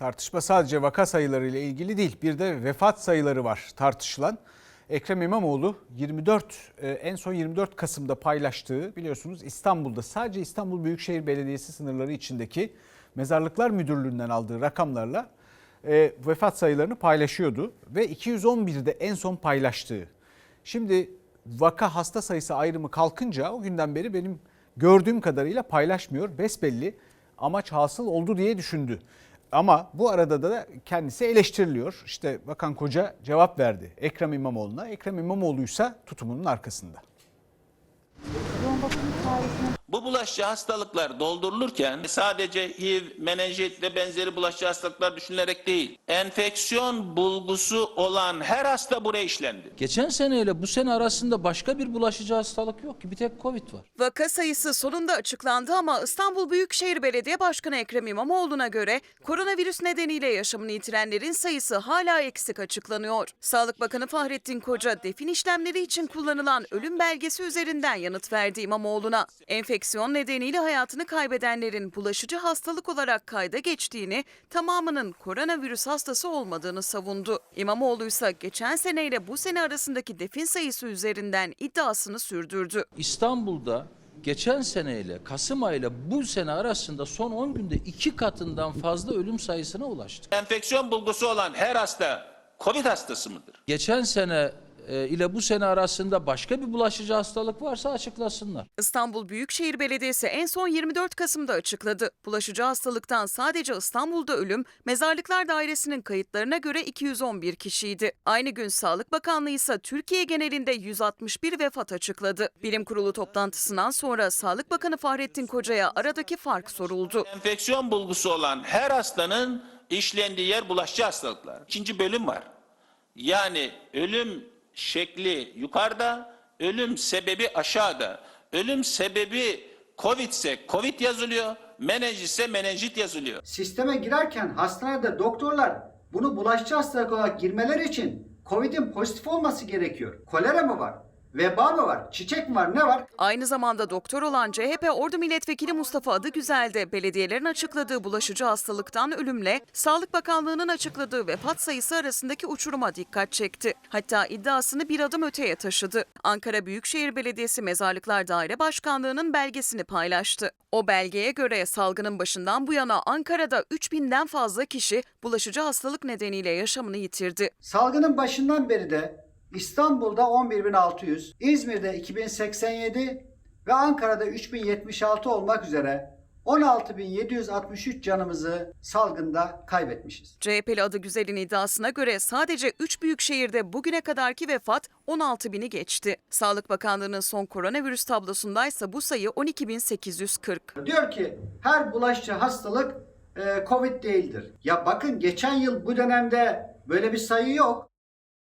Tartışma sadece vaka sayıları ile ilgili değil. Bir de vefat sayıları var tartışılan. Ekrem İmamoğlu 24 e, en son 24 Kasım'da paylaştığı biliyorsunuz İstanbul'da sadece İstanbul Büyükşehir Belediyesi sınırları içindeki Mezarlıklar Müdürlüğü'nden aldığı rakamlarla e, vefat sayılarını paylaşıyordu ve 211'de en son paylaştığı. Şimdi vaka hasta sayısı ayrımı kalkınca o günden beri benim gördüğüm kadarıyla paylaşmıyor. Besbelli amaç hasıl oldu diye düşündü. Ama bu arada da kendisi eleştiriliyor. İşte Bakan Koca cevap verdi Ekrem İmamoğlu'na. Ekrem İmamoğlu'ysa tutumunun arkasında. Bu bulaşıcı hastalıklar doldurulurken sadece HIV, menenjit ve benzeri bulaşıcı hastalıklar düşünülerek değil, enfeksiyon bulgusu olan her hasta buraya işlendi. Geçen seneyle bu sene arasında başka bir bulaşıcı hastalık yok ki. Bir tek Covid var. Vaka sayısı sonunda açıklandı ama İstanbul Büyükşehir Belediye Başkanı Ekrem İmamoğlu'na göre koronavirüs nedeniyle yaşamını yitirenlerin sayısı hala eksik açıklanıyor. Sağlık Bakanı Fahrettin Koca defin işlemleri için kullanılan ölüm belgesi üzerinden yanıt verdi İmamoğlu'na. Enfeksiyon nedeniyle hayatını kaybedenlerin bulaşıcı hastalık olarak kayda geçtiğini, tamamının koronavirüs hastası olmadığını savundu. İmamoğlu ise geçen seneyle bu sene arasındaki defin sayısı üzerinden iddiasını sürdürdü. İstanbul'da geçen seneyle Kasım ayıyla bu sene arasında son 10 günde iki katından fazla ölüm sayısına ulaştık. Enfeksiyon bulgusu olan her hasta COVID hastası mıdır? Geçen sene ile bu sene arasında başka bir bulaşıcı hastalık varsa açıklasınlar. İstanbul Büyükşehir Belediyesi en son 24 Kasım'da açıkladı. Bulaşıcı hastalıktan sadece İstanbul'da ölüm, Mezarlıklar Dairesi'nin kayıtlarına göre 211 kişiydi. Aynı gün Sağlık Bakanlığı ise Türkiye genelinde 161 vefat açıkladı. Bilim Kurulu toplantısından sonra Sağlık Bakanı Fahrettin Koca'ya aradaki fark soruldu. Enfeksiyon bulgusu olan her hastanın işlendiği yer bulaşıcı hastalıklar. İkinci bölüm var. Yani ölüm şekli yukarıda, ölüm sebebi aşağıda. Ölüm sebebi Covid ise Covid yazılıyor, menenjit ise menenjit yazılıyor. Sisteme girerken hastanede doktorlar bunu bulaşıcı hastalık olarak girmeleri için Covid'in pozitif olması gerekiyor. Kolera mı var? Veba mı var? Çiçek mi var? Ne var? Aynı zamanda doktor olan CHP Ordu Milletvekili Mustafa Adıgüzel de belediyelerin açıkladığı bulaşıcı hastalıktan ölümle Sağlık Bakanlığı'nın açıkladığı vefat sayısı arasındaki uçuruma dikkat çekti. Hatta iddiasını bir adım öteye taşıdı. Ankara Büyükşehir Belediyesi Mezarlıklar Daire Başkanlığı'nın belgesini paylaştı. O belgeye göre salgının başından bu yana Ankara'da 3000'den fazla kişi bulaşıcı hastalık nedeniyle yaşamını yitirdi. Salgının başından beri de İstanbul'da 11.600, İzmir'de 2087 ve Ankara'da 3076 olmak üzere 16.763 canımızı salgında kaybetmişiz. CHP'li adı Güzel'in iddiasına göre sadece 3 büyük şehirde bugüne kadarki vefat 16 bini geçti. Sağlık Bakanlığı'nın son koronavirüs tablosundaysa bu sayı 12.840. Diyor ki her bulaşıcı hastalık e, Covid değildir. Ya bakın geçen yıl bu dönemde böyle bir sayı yok.